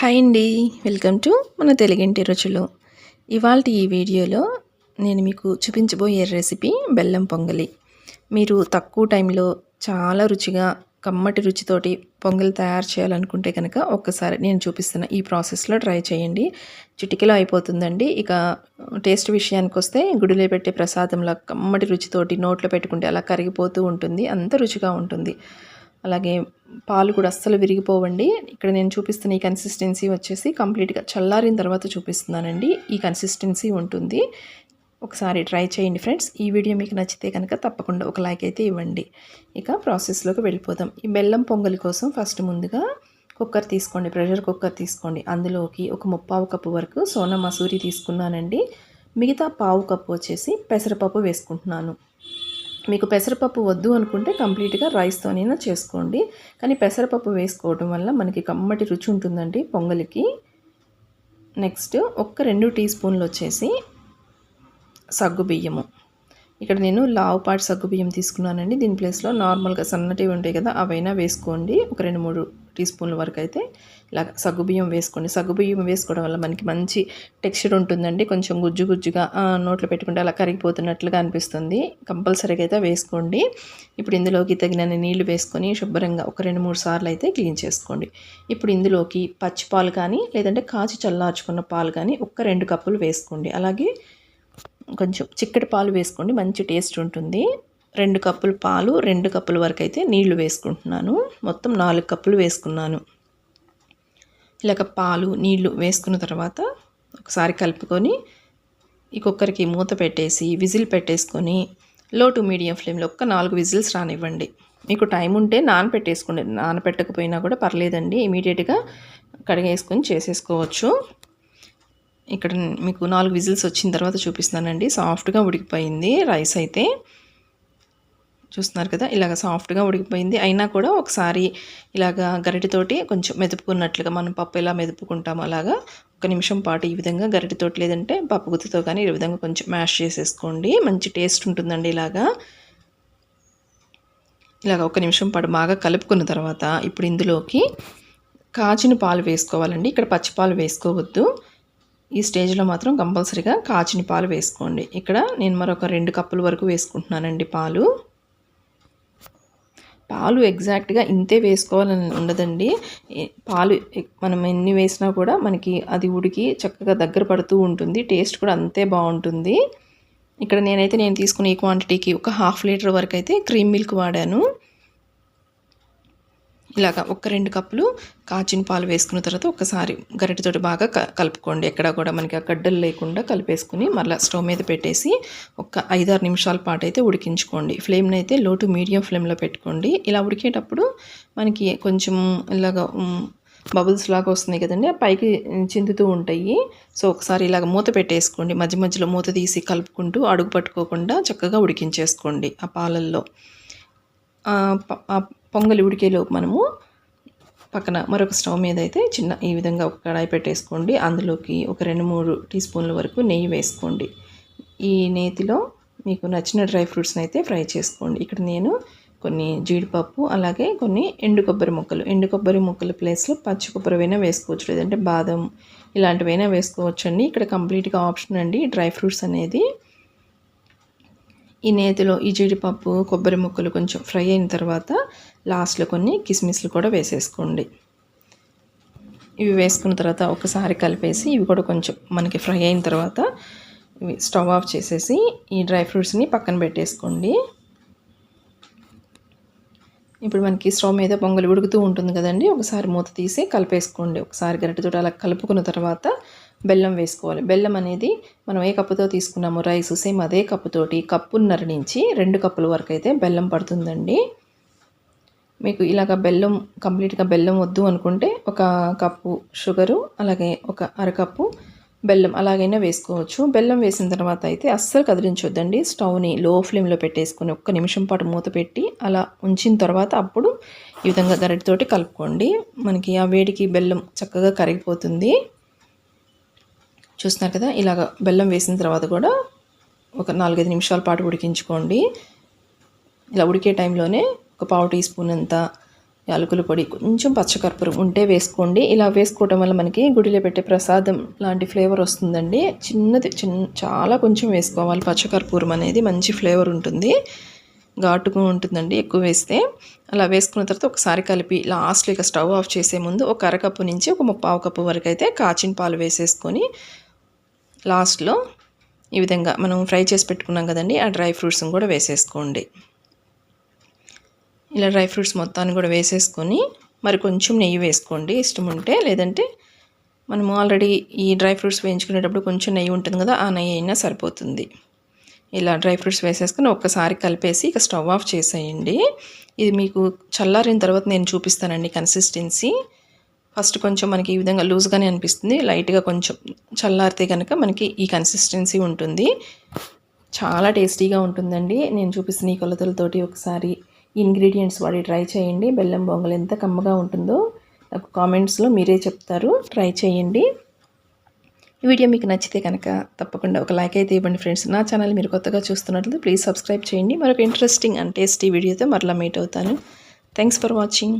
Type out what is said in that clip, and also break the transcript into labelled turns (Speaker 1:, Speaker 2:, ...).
Speaker 1: Hi అండి. Welcome to మన తెలుగింటి రుచులు. ఇవాళ ఈ వీడియోలో నేను మీకు చూపించబోయే రెసిపీ బెల్లం పొంగలి. మీరు తక్కువ టైంలో చాలా రుచిగా కమ్మటి రుచితోటి పొంగల్ తయారు చేయాలనుకుంటే కనుక ఒక్కసారి నేను చూపిస్తున్న ఈ ప్రాసెస్లో ట్రై చేయండి. చిటికలో అయిపోతుందండి. ఇక టేస్ట్ విషయానికి వస్తే గుడిలో పెట్టే ప్రసాదంలో కమ్మటి రుచితోటి నోట్లో పెట్టుకుంటే అలా కరిగిపోతూ ఉంటుంది. అంత రుచిగా ఉంటుంది. అలాగే పాలు కూడా అస్సలు విరిగిపోవండి. ఇక్కడ నేను చూపిస్తున్న ఈ కన్సిస్టెన్సీ వచ్చేసి కంప్లీట్గా చల్లారిన తర్వాత చూపిస్తున్నానండి. ఈ కన్సిస్టెన్సీ ఉంటుంది. ఒకసారి ట్రై చేయండి ఫ్రెండ్స్. ఈ వీడియో మీకు నచ్చితే కనుక తప్పకుండా ఒక లైక్ అయితే ఇవ్వండి. ఇక ప్రాసెస్లోకి వెళ్ళిపోదాం. ఈ బెల్లం పొంగలి కోసం ఫస్ట్ ముందుగా కుక్కర్ తీసుకోండి. ప్రెషర్ కుక్కర్ తీసుకోండి. అందులోకి ఒక ముప్పావు కప్పు వరకు సోనా మసూరి తీసుకున్నానండి. మిగతా పావు కప్పు వచ్చేసి పెసరపప్పు వేసుకుంటున్నాను. మీకు పెసరపప్పు వద్దు అనుకుంటే కంప్లీట్గా రైస్తోనైనా చేసుకోండి. కానీ పెసరపప్పు వేసుకోవడం వల్ల మనకి కమ్మటి రుచి ఉంటుందండి పొంగలికి. నెక్స్ట్ ఒక్క రెండు టీ స్పూన్లు వచ్చేసి సగ్గుబియ్యము ఇక్కడ నేను లావుపాటి సగ్గుబియ్యం తీసుకున్నానండి. దీని ప్లేస్లో నార్మల్గా సన్నటివి ఉంటాయి కదా అవైనా వేసుకోండి. ఒక రెండు మూడు టీ స్పూన్ల వరకు అయితే ఇలా సగ్గుబియ్యం వేసుకోండి సగ్గుబియ్యం వేసుకోవడం వల్ల మనకి మంచి టెక్స్చర్ ఉంటుందండి. కొంచెం గుజ్జు గుజ్జుగా నోట్లో పెట్టుకుంటే అలా కరిగిపోతున్నట్లుగా అనిపిస్తుంది. కంపల్సరీగా అయితే వేసుకోండి. ఇప్పుడు ఇందులోకి తగినన్ని నీళ్ళు వేసుకొని శుభ్రంగా ఒక రెండు మూడు సార్లు అయితే క్లీన్ చేసుకోండి. ఇప్పుడు ఇందులోకి పచ్చి పాలు కానీ లేదంటే కాచి చల్లార్చుకున్న పాలు కానీ ఒక్క రెండు కప్పులు వేసుకోండి. అలాగే కొంచెం చిక్కటి పాలు వేసుకోండి. మంచి టేస్ట్ ఉంటుంది. రెండు కప్పులు పాలు రెండు కప్పుల వరకు అయితే నీళ్ళు వేసుకుంటున్నాను. మొత్తం నాలుగు కప్పులు వేసుకున్నాను. ఇలాగ పాలు నీళ్ళు వేసుకున్న తర్వాత ఒకసారి కలుపుకొని ఈ కుక్కర్కి మూత పెట్టేసి విజిల్ పెట్టేసుకొని లో టు మీడియం ఫ్లేమ్లో ఒక్క నాలుగు విజిల్స్ రానివ్వండి. మీకు టైం ఉంటే నానపెట్టేసుకోండి. నానపెట్టకపోయినా కూడా పర్లేదండి. ఇమీడియట్గా కడిగేసుకొని చేసేసుకోవచ్చు. ఇక్కడ మీకు నాలుగు విజిల్స్ వచ్చిన తర్వాత చూపిస్తున్నానండి. సాఫ్ట్గా ఉడికిపోయింది రైస్ అయితే. చూస్తున్నారు కదా ఇలాగ సాఫ్ట్గా ఉడికిపోయింది. అయినా కూడా ఒకసారి ఇలాగ గరిటితోటి కొంచెం మెదుపుకున్నట్లుగా మనం పప్పు ఎలా మెదుపుకుంటామో అలాగా ఒక నిమిషం పాటు ఈ విధంగా గరిటితోటి లేదంటే పప్పు గుత్తితో కానీ ఈ విధంగా కొంచెం మ్యాష్ చేసేసుకోండి. మంచి టేస్ట్ ఉంటుందండి ఇలాగా. ఇలాగ ఒక నిమిషం పాటు బాగా కలుపుకున్న తర్వాత ఇప్పుడు ఇందులోకి కాచిన పాలు వేసుకోవాలండి. ఇక్కడ పచ్చిపాలు వేసుకోవద్దు. ఈ స్టేజ్లో మాత్రం కంపల్సరీగా కాచిన పాలు వేసుకోండి. ఇక్కడ నేను మరొక రెండు కప్పుల వరకు వేసుకుంటున్నానండి పాలు. పాలు ఎగ్జాక్ట్గా ఇంతే వేసుకోవాలని ఉండదండి. పాలు మనం ఎన్ని వేసినా కూడా మనకి అది ఉడికి చక్కగా దగ్గర పడుతూ ఉంటుంది. టేస్ట్ కూడా అంతే బాగుంటుంది. ఇక్కడ నేనైతే నేను తీసుకున్న ఈ క్వాంటిటీకి ఒక హాఫ్ లీటర్ వరకు అయితే క్రీమ్ మిల్క్ వాడాను. ఇలాగ ఒక రెండు కప్పులు కాచిన పాలు వేసుకున్న తర్వాత ఒకసారి గరిటెతోటి బాగా కలుపుకోండి. ఎక్కడ కూడా మనకి ఆ గడ్డలు లేకుండా కలిపేసుకుని మళ్ళీ స్టవ్ మీద పెట్టేసి ఒక ఐదారు నిమిషాల పాటు అయితే ఉడికించుకోండి. ఫ్లేమ్ని అయితే లో టు మీడియం ఫ్లేమ్లో పెట్టుకోండి. ఇలా ఉడికేటప్పుడు మనకి కొంచెం ఇలాగ బబుల్స్ లాగా వస్తున్నాయి కదండి. ఆ పైకి చిందుతూ ఉంటాయి. సో ఒకసారి ఇలాగ మూత పెట్టేసుకోండి. మధ్య మధ్యలో మూత తీసి కలుపుకుంటూ అడుగు పట్టుకోకుండా చక్కగా ఉడికించేసుకోండి ఆ పాలల్లో. పొంగలి ఉడికేలోపు మనము పక్కన మరొక స్టవ్ మీద అయితే చిన్న ఈ విధంగా ఒక కడాయి పెట్టేసుకోండి. అందులోకి ఒక రెండు మూడు టీ స్పూన్ల వరకు నెయ్యి వేసుకోండి. ఈ నేతిలో మీకు నచ్చిన డ్రై ఫ్రూట్స్ని అయితే ఫ్రై చేసుకోండి. ఇక్కడ నేను కొన్ని జీడిపప్పు అలాగే కొన్ని ఎండు కొబ్బరి ముక్కలు. ఎండు కొబ్బరి ముక్కల ప్లేస్లో పచ్చి కొబ్బరివైనా వేసుకోవచ్చు. లేదంటే బాదం ఇలాంటివైనా వేసుకోవచ్చు అండి ఇక్కడ కంప్లీట్గా ఆప్షన్ అండి. డ్రై ఫ్రూట్స్ అనేది ఈ నేతిలో ఈ జీడిపప్పు కొబ్బరి ముక్కలు కొంచెం ఫ్రై అయిన తర్వాత లాస్ట్లో కొన్ని కిస్మిస్లు కూడా వేసేసుకోండి. ఇవి వేసుకున్న తర్వాత ఒకసారి కలిపేసి ఇవి కూడా కొంచెం మనకి ఫ్రై అయిన తర్వాత ఇవి స్టవ్ ఆఫ్ చేసేసి ఈ డ్రై ఫ్రూట్స్ని పక్కన పెట్టేసుకోండి. ఇప్పుడు మనకి స్టవ్ మీద పొంగలి ఉడుకుతూ ఉంటుంది కదండి ఒకసారి మూత తీసి కలిపేసుకోండి. ఒకసారి గరిటెతో అలా కలుపుకున్న తర్వాత బెల్లం వేసుకోవాలి. బెల్లం అనేది మనం ఏ కప్పుతో తీసుకున్నామో రైస్ సేమ్ అదే కప్పుతోటి కప్పున్నర నుంచి రెండు కప్పుల వరకు అయితే బెల్లం పడుతుందండి. మీకు ఇలాగ బెల్లం కంప్లీట్గా బెల్లం వద్దు అనుకుంటే ఒక కప్పు షుగరు అలాగే ఒక అరకప్పు బెల్లం అలాగైనా వేసుకోవచ్చు. బెల్లం వేసిన తర్వాత అయితే అస్సలు కదిలించొద్దండి. స్టవ్ని లో ఫ్లేమ్లో పెట్టేసుకొని ఒక్క నిమిషం పాటు మూత పెట్టి అలా ఉంచిన తర్వాత అప్పుడు ఈ విధంగా గరిటితోటి కలుపుకోండి. మనకి ఆ వేడికి బెల్లం చక్కగా కరిగిపోతుంది. చూస్తున్నారు కదా ఇలాగ బెల్లం వేసిన తర్వాత కూడా ఒక నాలుగైదు నిమిషాల పాటు ఉడికించుకోండి. ఇలా ఉడికే టైంలోనే ఒక పావు టీ స్పూన్ అంత యాలకుల పొడి కొంచెం పచ్చకర్పూరం ఉంటే వేసుకోండి. ఇలా వేసుకోవటం వల్ల మనకి గుడిలో పెట్టే ప్రసాదం లాంటి ఫ్లేవర్ వస్తుందండి. చిన్నది చిన్న చాలా కొంచెం వేసుకోవాలి. పచ్చకర్పూరం అనేది మంచి ఫ్లేవర్ ఉంటుంది. ఘాటుగా ఉంటుందండి ఎక్కువ వేస్తే. అలా వేసుకున్న తర్వాత ఒకసారి కలిపి లాస్ట్లో ఇక స్టవ్ ఆఫ్ చేసే ముందు ఒక అరకప్పు నుంచి ఒక ముప్పావు కప్పు వరకు అయితే కాచిన పాలు వేసేసుకొని లాస్ట్లో ఈ విధంగా మనం ఫ్రై చేసి పెట్టుకున్నాం కదండి ఆ డ్రై ఫ్రూట్స్ని కూడా వేసేసుకోండి. ఇలా డ్రై ఫ్రూట్స్ మొత్తాన్ని కూడా వేసేసుకొని మరి కొంచెం నెయ్యి వేసుకోండి. ఇష్టం ఉంటే లేదంటే మనము ఆల్రెడీ ఈ డ్రై ఫ్రూట్స్ వేయించుకునేటప్పుడు కొంచెం నెయ్యి ఉంటుంది కదా ఆ నెయ్యి అయినా సరిపోతుంది. ఇలా డ్రై ఫ్రూట్స్ వేసేసుకొని ఒక్కసారి కలిపేసి ఇక స్టవ్ ఆఫ్ చేసేయండి. ఇది మీకు చల్లారిన తర్వాత నేను చూపిస్తానండి కన్సిస్టెన్సీ. ఫస్ట్ కొంచెం మనకి ఈ విధంగా లూజ్గానే అనిపిస్తుంది. లైట్గా కొంచెం చల్లారితే కనుక మనకి ఈ కన్సిస్టెన్సీ ఉంటుంది. చాలా టేస్టీగా ఉంటుందండి. నేను చూపిస్తున్న ఈ కొలతలతోటి ఒకసారి ఇంగ్రీడియంట్స్ వాడి ట్రై చేయండి. బెల్లం బొంగలు ఎంత కమ్మగా ఉంటుందో నాకు కామెంట్స్లో మీరే చెప్తారు. ట్రై చేయండి. ఈ వీడియో మీకు నచ్చితే కనుక తప్పకుండా ఒక లైక్ అయితే ఇవ్వండి ఫ్రెండ్స్. నా ఛానల్ మీరు కొత్తగా చూస్తున్నట్లయితే ప్లీజ్ సబ్స్క్రైబ్ చేయండి. మరొక ఇంట్రెస్టింగ్ అండ్ టేస్టీ వీడియోతో మరలా మీట్ అవుతాను. Thanks for watching.